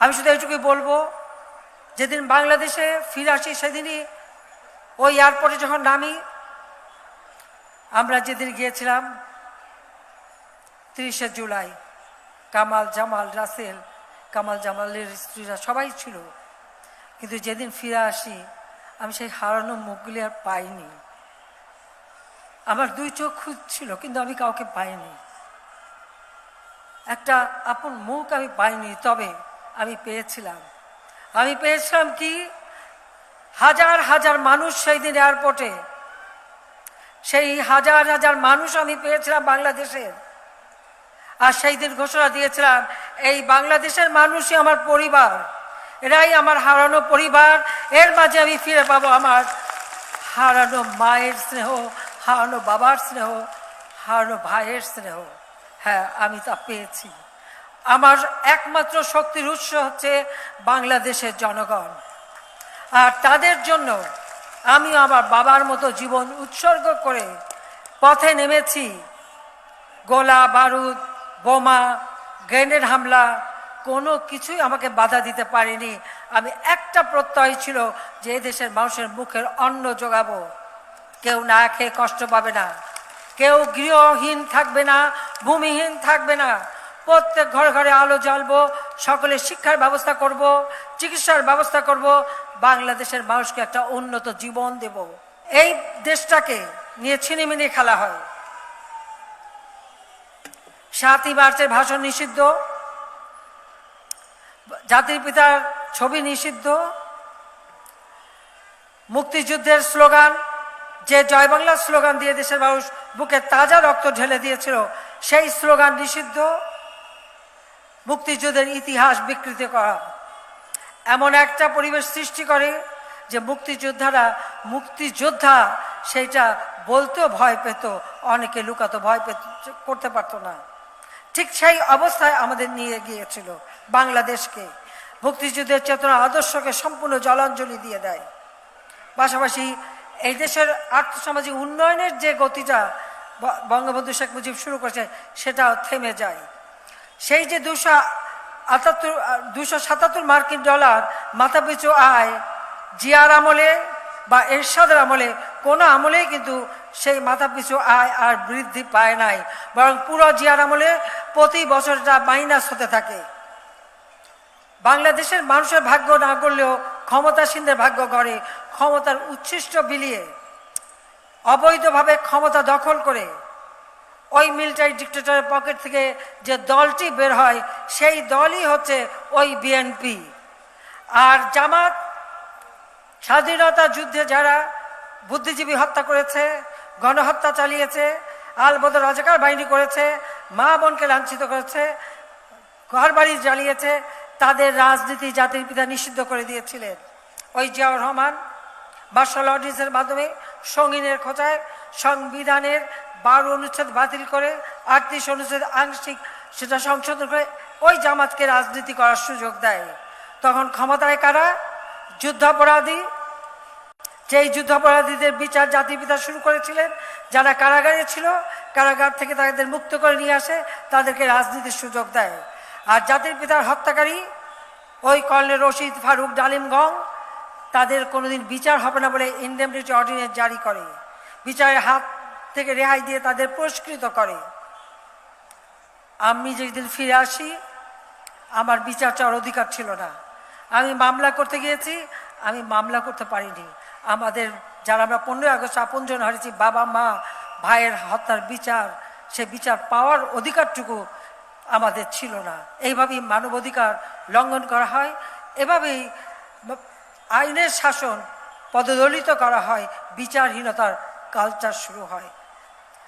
আমি শুধু এইটুকুই বলব, যেদিন বাংলাদেশে ফিরে আসি সেদিনই ওই এয়ারপোর্টে যখন নামি, আমরা যেদিন গিয়েছিলাম, তিরিশে জুলাই, কামাল জামাল রাসেল, কামাল জামালের স্ত্রীরা সবাই ছিল। কিন্তু যেদিন ফিরে আসি, আমি সেই হারানো মুখগুলি আর পাইনি। আমার দুই চোখ খুঁজছিল কিন্তু আমি কাউকে পাইনি। একটা আপন মুখ আমি পাইনি, তবে আমি পেয়েছিলাম। আমি পেয়েছিলাম কি? হাজার হাজার মানুষ সেই দিন এয়ারপোর্টে। সেই হাজার হাজার মানুষ আমি পেয়েছিলাম বাংলাদেশের আর সেই দিন ঘোষণা দিয়েছিলাম, এই বাংলাদেশের মানুষই আমার পরিবার। এরাই আমার হারানো পরিবার। এর মাঝে আমি ফিরে পাবো আমার হারানো মায়ের স্নেহ, হারানো বাবার স্নেহ, হারানো ভাইয়ের স্নেহ। হ্যাঁ আমি তা পেয়েছি। আমার একমাত্র শক্তির উৎস হচ্ছে বাংলাদেশের জনগণ। আর তাদের জন্য আমি আমার বাবার মতো জীবন উৎসর্গ করে পথে নেমেছি। গোলা, বারুদ, বোমা, গ্রেনেড হামলা, কোনো কিছুই আমাকে বাধা দিতে পারেনি। আমি একটা প্রত্যয় ছিল যে দেশের মানুষের মুখের অন্ন যোগাবো কেউ না খেয়ে কষ্ট পাবে না। কেউ গৃহহীন থাকবে না, ভূমিহীন থাকবে না। প্রত্যেক ঘরে ঘরে আলো জ্বালবো, সকলে শিক্ষার ব্যবস্থা করব, চিকিৎসার ব্যবস্থা করব, বাংলাদেশের মানুষকে একটা উন্নত জীবন দেব। এই দেশটাকে নিয়ে ছিনিমিনি খেলা হয়। সাতই মার্চের ভাষণ নিষিদ্ধ। জাতির পিতার ছবি নিষিদ্ধ। মুক্তিযুদ্ধের স্লোগান, যে জয় বাংলা স্লোগান দিয়ে দেশের মানুষ বুকে তাজা রক্ত ঢেলে দিয়েছিল, সেই স্লোগান নিষিদ্ধ। মুক্তিযুদ্ধের ইতিহাস বিকৃত করা এমন একটা পরিবেশ সৃষ্টি করে যে মুক্তিযোদ্ধারা মুক্তিযোদ্ধা, সেইটা বলতেও ভয় পেত, অনেকে লুকাতো, ভয় পেত, করতে পারতো না। ঠিক সেই অবস্থায় আমাদের নিয়ে গিয়েছিল বাংলাদেশকে। মুক্তিযুদ্ধের চেতনা আদর্শকে সম্পূর্ণ জলাঞ্জলি দিয়ে দেয়। পাশাপাশি এই দেশের আর্থসামাজিক উন্নয়নের যে গতিটা বঙ্গবন্ধু শেখ মুজিব শুরু করেছে, সেটাও থেমে যায়। সেই যে দুশো আটাত্তর, দুশো সাতাত্তর মার্কিন ডলার মাথাপিছু আয় জিয়ার আমলে বা এরশাদের আমলে, কোনো আমলেই কিন্তু সেই মাথাপিছু আয় আর বৃদ্ধি পায় নাই। বরং পুরো জিয়ার আমলে প্রতি বছর যা মাইনাস হতে থাকে। বাংলাদেশের মানুষের ভাগ্য না করলেও ক্ষমতাসীনদের ভাগ্য গড়ে ক্ষমতার উচ্ছিষ্ট বিলিয়ে অবৈধভাবে ক্ষমতা দখল করে ওই মিলিটারি ডিক্টেটরের পকেট থেকে যে দলটি বের হয়, সেই দলই হচ্ছে ওই বিএনপি আর জামাত, স্বাধীনতা যুদ্ধে যারা বুদ্ধিজীবী হত্যা করেছে, গণহত্যা চালিয়েছে, আলবদর রাজাকার বাহিনী করেছে, মা বোনকে লাঞ্ছিত করেছে ঘর বাড়ি জ্বালিয়েছে, তাদের রাজনীতি জাতির পিতা নিষিদ্ধ করে দিয়েছিলেন। ওই জিয়াউর রহমান মার্শাল অর্ডিন্যান্সের মাধ্যমে সঙ্গিনের খোঁজায় সংবিধানের বারো অনুচ্ছেদ বাতিল করে, আটত্রিশ অনুচ্ছেদ আংশিক সেটা সংশোধন করে ওই জামাতকে রাজনীতি করার সুযোগ দেয়। তখন ক্ষমতায় কারা? যুদ্ধাপরাধী। যেই যুদ্ধাপরাধীদের বিচার জাতির পিতা শুরু করেছিলেন, যারা কারাগারে ছিল, কারাগার থেকে তাদের মুক্ত করে নিয়ে আসে, তাদেরকে রাজনীতির সুযোগ দেয়। আর জাতির পিতার হত্যাকারী ওই কর্নেল রশিদ ফারুক ডালিমগং তাদের কোনোদিন বিচার হবে না বলে ইন্ডেমনিটি অর্ডিনেন্স জারি করে। বিচারের হাত থেকে রেহাই দিয়ে তাদের পুরস্কৃত করে। আমি যেদিন ফিরে আসি, আমার বিচার চাওয়ার অধিকার ছিল না। আমি মামলা করতে গিয়েছি, আমি মামলা করতে পারিনি। আমাদের যারা আমরা পনেরোই আগস্ট আপনজন হারিয়েছি, বাবা, মা, ভাইয়ের হত্যার বিচার, সে বিচার পাওয়ার অধিকারটুকু আমাদের ছিল না। এইভাবেই মানবাধিকার লঙ্ঘন করা হয়, এভাবেই আইনের শাসন পদদলিত করা হয়, বিচারহীনতার কালচার শুরু হয়।